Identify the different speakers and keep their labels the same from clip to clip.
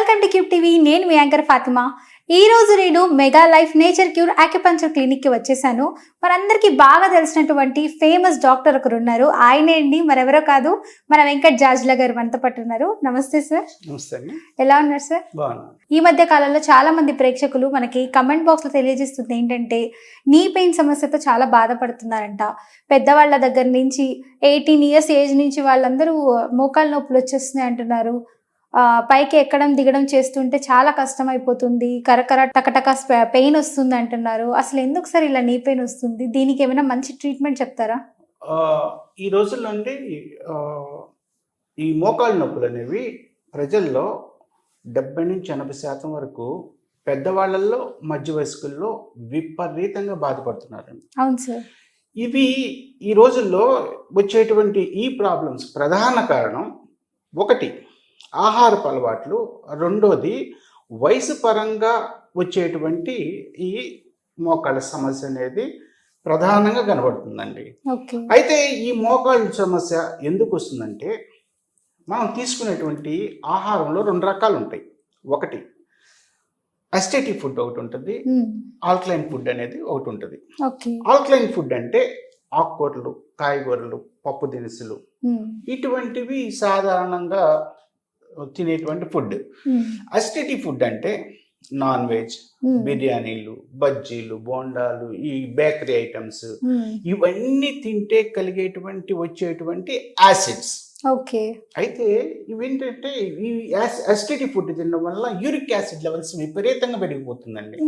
Speaker 1: Welcome to cube TV. నేను మీ anchor Fatima. ఈ రోజు నేను mega life nature cure acupuncture క్లినిక్కి వచ్చేసాను. మనందరికీ బాగా తెలిసినటువంటి ఫేమస్ డాక్టర్ ఒకరు ఉన్నారు. ఆయనే అండి మరెవరో కాదు మన వెంకట్ జాజ్ల గారు మనతో పాటు ఉన్నారు. నమస్తే సార్.
Speaker 2: నమస్తే
Speaker 1: ఎలా ఉన్నారు సార్? ఈ మధ్య కాలంలో చాలా మంది ప్రేక్షకులు మనకి కమెంట్ బాక్స్లో తెలియజేస్తుంది ఏంటంటే నీ పెయిన్ సమస్యతో చాలా బాధపడుతున్నారంట. పెద్దవాళ్ళ దగ్గర నుంచి ఎయిటీన్ ఇయర్స్ ఏజ్ నుంచి వాళ్ళందరూ మోకాలు నొప్పులు వచ్చేస్తున్నాయి అంటున్నారు. పైకి ఎక్కడం దిగడం చేస్తుంటే చాలా కష్టం అయిపోతుంది కరకర టకటక పెయిన్ వస్తుంది అంటున్నారు. అసలు ఎందుకు సార్ ఇలా నీ పెయిన్ వస్తుంది? దీనికి ఏమైనా మంచి ట్రీట్మెంట్ చెప్తారా?
Speaker 2: ఈ రోజుల్లో అండి ఈ మోకాలు నొప్పులు అనేవి ప్రజల్లో డెబ్బై నుంచి ఎనభై శాతం వరకు పెద్దవాళ్ళల్లో మధ్య వయస్కుల్లో విపరీతంగా బాధపడుతున్నారండి.
Speaker 1: అవును సార్.
Speaker 2: ఇవి ఈ రోజుల్లో వచ్చేటువంటి ఈ ప్రాబ్లమ్స్ ప్రధాన కారణం ఒకటి ఆహారపు అలవాట్లు. రెండోది వయసు పరంగా వచ్చేటువంటి ఈ మోకాళ్ళ సమస్య అనేది ప్రధానంగా కనబడుతుందండి. అయితే ఈ మోకాళ్ళ సమస్య ఎందుకు వస్తుందంటే మనం తీసుకునేటువంటి ఆహారంలో రెండు రకాలు ఉంటాయి. ఒకటి అస్టేటివ్ ఫుడ్ ఒకటి ఉంటుంది. ఆల్కలైన్ ఫుడ్ అనేది ఒకటి ఉంటుంది. ఆల్కలైన్ ఫుడ్ అంటే ఆకుకూరలు కాయగూరలు పప్పు దినుసులు. ఇటువంటివి సాధారణంగా తినేటువంటి ఫుడ్. అసిడిటీ ఫుడ్ అంటే నాన్ వెజ్ బిర్యానీలు బజ్జీలు బోండాలు ఈ బేకరీ ఐటమ్స్. ఇవన్నీ తింటే కలిగేటువంటి వచ్చేటువంటి యాసిడ్స్.
Speaker 1: ఓకే.
Speaker 2: అయితే ఇవేంటంటే ఈ అసిడిటీ ఫుడ్ తినడం వల్ల యూరిక్ యాసిడ్ లెవెల్స్ విపరీతంగా పెరిగిపోతుందండి.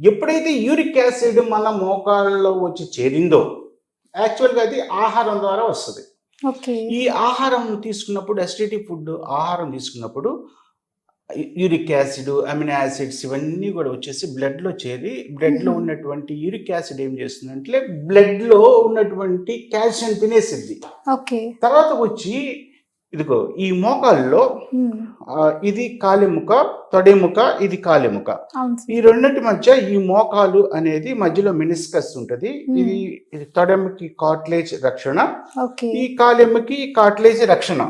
Speaker 2: ఎప్పుడైతే యూరిక్ యాసిడ్ మన మోకాళ్ళలో వచ్చి చేరిందో యాక్చువల్గా అది ఆహారం ద్వారా వస్తుంది. ఈ ఆహారం తీసుకున్నప్పుడు అసిడిటీ ఫుడ్ ఆహారం తీసుకున్నప్పుడు యూరిక్ యాసిడ్ అమినో యాసిడ్స్ ఇవన్నీ కూడా వచ్చేసి బ్లడ్లో చేరి బ్లడ్లో. ఉన్నటువంటి యూరిక్ యాసిడ్ ఏం చేస్తుందంటే బ్లడ్లో ఉన్నటువంటి కాల్షియం తినేసిద్ది.
Speaker 1: ఓకే.
Speaker 2: తర్వాత వచ్చి ఇదిగో ఈ మోకాల్లో ఇది కాలిముక తొడెముక ఇది కాలిముక ఈ రెండింటి మధ్య ఈ మోకాలు అనేది మధ్యలో మినిస్కస్ ఉంటుంది. ఇది తొడెముకి కాట్లేజ్ రక్షణ. ఈ కాలెమ్మకి కాట్లేజ్ రక్షణ.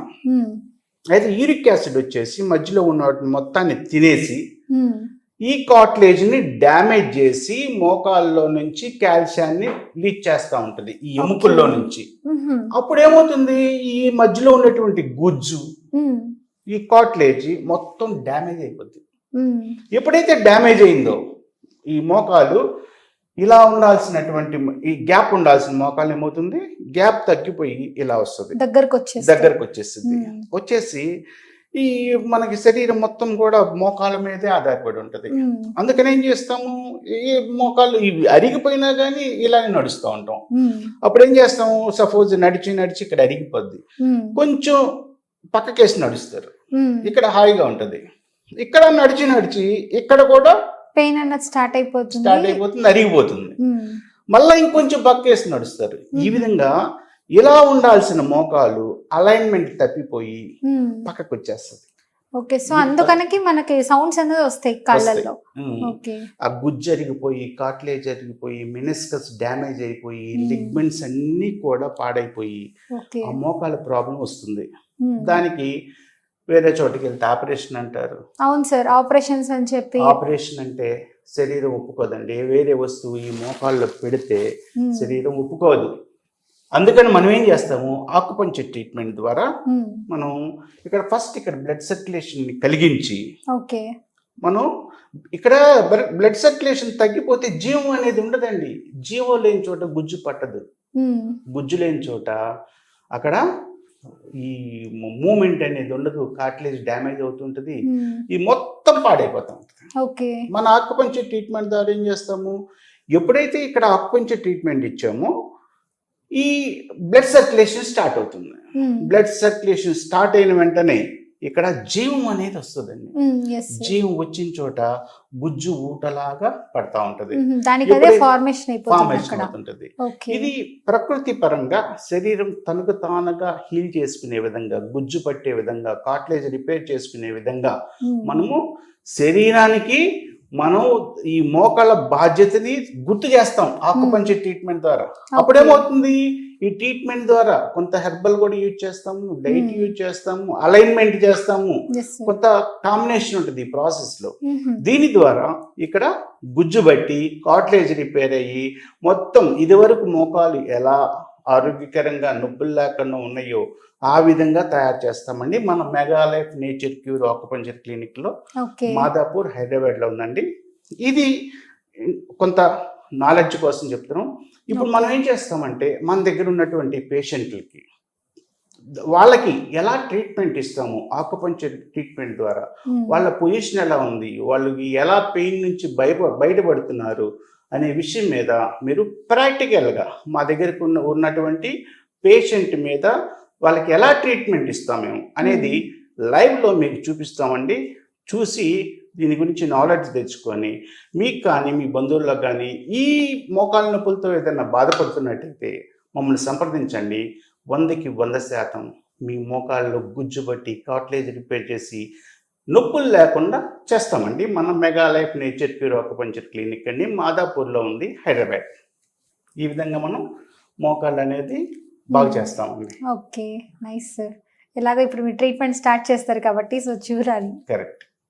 Speaker 2: అయితే యూరిక్ యాసిడ్ వచ్చేసి మధ్యలో ఉన్న వాటిని మొత్తాన్ని తినేసి ఈ కాట్లేజ్ని డ్యామేజ్ చేసి మోకాల్లో నుంచి కాల్షియాన్ని లీచ్ చేస్తూ ఉంటుంది ఈ ఎముకల్లో. నుంచి. అప్పుడు ఏమవుతుంది ఈ మధ్యలో ఉన్నటువంటి గుజ్జు ఈ కాట్లేజ్ మొత్తం డ్యామేజ్ అయిపోతుంది ఎప్పుడైతే డ్యామేజ్ అయిందో ఈ మోకాలు ఇలా ఉండాల్సినటువంటి ఈ గ్యాప్ ఉండాల్సిన మోకాలు ఏమవుతుంది? గ్యాప్ తగ్గిపోయి ఇలా వస్తుంది.
Speaker 1: దగ్గరకు వచ్చేసి
Speaker 2: దగ్గరకు వచ్చేసింది
Speaker 1: మ్మ్.
Speaker 2: వచ్చేసి ఈ మనకి శరీరం మొత్తం కూడా మోకాల మీదే ఆధారపడి ఉంటుంది. అందుకని ఏం చేస్తాము? ఈ మోకాలు ఇవి అరిగిపోయినా కానీ ఇలానే నడుస్తూ ఉంటాం. అప్పుడు ఏం చేస్తాము? సపోజ్ నడిచి నడిచి ఇక్కడ అరిగిపోద్ది. కొంచెం పక్కకేసి నడుస్తారు. ఇక్కడ హాయిగా ఉంటది. ఇక్కడ నడిచి నడిచి ఇక్కడ కూడా
Speaker 1: పెయిన్ అన్నది స్టార్ట్ అయిపోతుంది.
Speaker 2: స్టార్ట్ అయిపోతుంది అరిగిపోతుంది. మళ్ళీ ఇంకొంచెం పక్కేసి నడుస్తారు. ఈ. విధంగా ఇలా ఉండాల్సిన మోకాలు అలైన్మెంట్ తప్పిపోయి
Speaker 1: మ్మ్.
Speaker 2: పక్కకు వచ్చేస్తుంది
Speaker 1: ఓకే సో అందుకనకి మనకి సౌండ్స్ అనేది వస్తాయి కళ్ళల్లో. ఓకే
Speaker 2: ఆ గుజ్జు అరిగిపోయి కాట్లేజ్ అరిగిపోయి మినిస్కస్ డ్యామేజ్ అయిపోయి. లిగ్మెంట్స్ అన్నీ కూడా పాడైపోయి ఆ మోకాల ప్రాబ్లం వస్తుంది. దానికి వేరే చోటుకి వెళ్తే ఆపరేషన్ అంటారు
Speaker 1: అవును సార్ ఆపరేషన్స్ అని చెప్పి
Speaker 2: ఆపరేషన్ అంటే శరీరం ఒప్పుకోదండి వేరే వస్తువు ఈ మోకాల్లో పెడితే. శరీరం ఒప్పుకోదు అందుకని మనం ఏం చేస్తాము? ఆకుపంచర్ ట్రీట్మెంట్ ద్వారా
Speaker 1: మ్మ్.
Speaker 2: మనం ఇక్కడ ఫస్ట్ ఇక్కడ బ్లడ్ సర్క్యులేషన్ కలిగించి
Speaker 1: ఓకే.
Speaker 2: మనం ఇక్కడ బ్లడ్ సర్క్యులేషన్ తగ్గిపోతే జీవం అనేది ఉండదండి. జీవం లేని చోట గుజ్జు పట్టదు.
Speaker 1: మ్మ్.
Speaker 2: గుజ్జు లేని చోట అక్కడ ఈ మూమెంట్ అనేది ఉండదు. కాట్లేజ్ డ్యామేజ్ అవుతుంటుంది.
Speaker 1: మ్మ్.
Speaker 2: ఈ మొత్తం పాడైపోతాం.
Speaker 1: ఓకే.
Speaker 2: మన ఆకుపంచర్ ట్రీట్మెంట్ ద్వారా ఏం చేస్తాము? ఎప్పుడైతే ఇక్కడ ఆకుపంచర్ ట్రీట్మెంట్ ఇచ్చామో ఈ బ్లడ్ సర్క్యులేషన్ స్టార్ట్ అవుతుంది. బ్లడ్ సర్క్యులేషన్ స్టార్ట్ అయిన వెంటనే ఇక్కడ జీవం అనేది వస్తుందండి
Speaker 1: సార్.
Speaker 2: జీవం వచ్చిన చోట గుజ్జు ఊటలాగా పడతా ఉంటది
Speaker 1: ఫార్మేషన్
Speaker 2: అవుతుంటది
Speaker 1: ఓకే
Speaker 2: ఇది ప్రకృతి పరంగా శరీరం తనకు తానుగా హీల్ చేసుకునే విధంగా గుజ్జు పట్టే విధంగా కాట్లేజ్ రిపేర్ చేసుకునే విధంగా
Speaker 1: మ్మ్.
Speaker 2: మనము శరీరానికి మనం ఈ మోకాళ్ళ బాధ్యతని గుర్తు చేస్తాం ఆకుపంచర్ ట్రీట్మెంట్ ద్వారా. అప్పుడేమవుతుంది? ఈ ట్రీట్మెంట్ ద్వారా కొంత హెర్బల్ కూడా యూజ్ చేస్తాము డైట్
Speaker 1: Hmm.
Speaker 2: యూజ్ చేస్తాము అలైన్మెంట్ చేస్తాము. కొంత కాంబినేషన్ ఉంటుంది ఈ ప్రాసెస్లో. దీని ద్వారా ఇక్కడ గుజ్జు బట్టి కాట్లేజ్ రిపేర్ అయ్యి మొత్తం ఇదివరకు మోకాలు ఎలా ఆరోగ్యకరంగా నొప్పులు లేకుండా ఉన్నాయో ఆ విధంగా తయారు చేస్తామండి. మన మెగాలైఫ్ నేచర్ క్యూర్ ఆకుపంచర్ క్లినిక్లో
Speaker 1: ఓకే.
Speaker 2: మాదాపూర్ హైదరాబాద్లో ఉందండి. ఇది కొంత నాలెడ్జ్ కోసం చెప్తున్నాం. ఇప్పుడు మనం ఏం చేస్తామంటే మన దగ్గర ఉన్నటువంటి పేషెంట్లకి వాళ్ళకి ఎలా ట్రీట్మెంట్ ఇస్తాము ఆకుపంచర్ ట్రీట్మెంట్ ద్వారా? వాళ్ళ పొజిషన్ ఎలా ఉంది? వాళ్ళకి ఎలా పెయిన్ నుంచి బయట బయటపడుతున్నారు? అనే విషయం మీద మీరు ప్రాక్టికల్గా మా దగ్గరకు ఉన్న ఉన్నటువంటి పేషెంట్ మీద వాళ్ళకి ఎలా ట్రీట్మెంట్ ఇస్తాం మేము అనేది లైవ్లో మీకు చూపిస్తామండి. చూసి దీని గురించి నాలెడ్జ్ తెచ్చుకొని మీకు కానీ మీ బంధువులకు కానీ ఈ మోకాల నొప్పులతో ఏదైనా బాధపడుతున్నట్టయితే మమ్మల్ని సంప్రదించండి. వందకి వంద శాతం మీ మోకాల్లో గుజ్జు బట్టి కాట్లేజ్ రిపేర్ చేసి నొప్పులు లేకుండా చేస్తామండి. మన mega life nature pure acupuncture clinic అండి. మాదాపూర్లో ఉంది హైదరాబాద్. ఈ విధంగా మనం మోకాళ్ళు అనేది బాగు చేస్తామండి.
Speaker 1: ఓకే. Nice sir. ఎలాగో ఇప్పుడు మీరు ట్రీట్మెంట్ స్టార్ట్ చేస్తారు కాబట్టి సో చూడాలి.
Speaker 2: కరెక్ట్.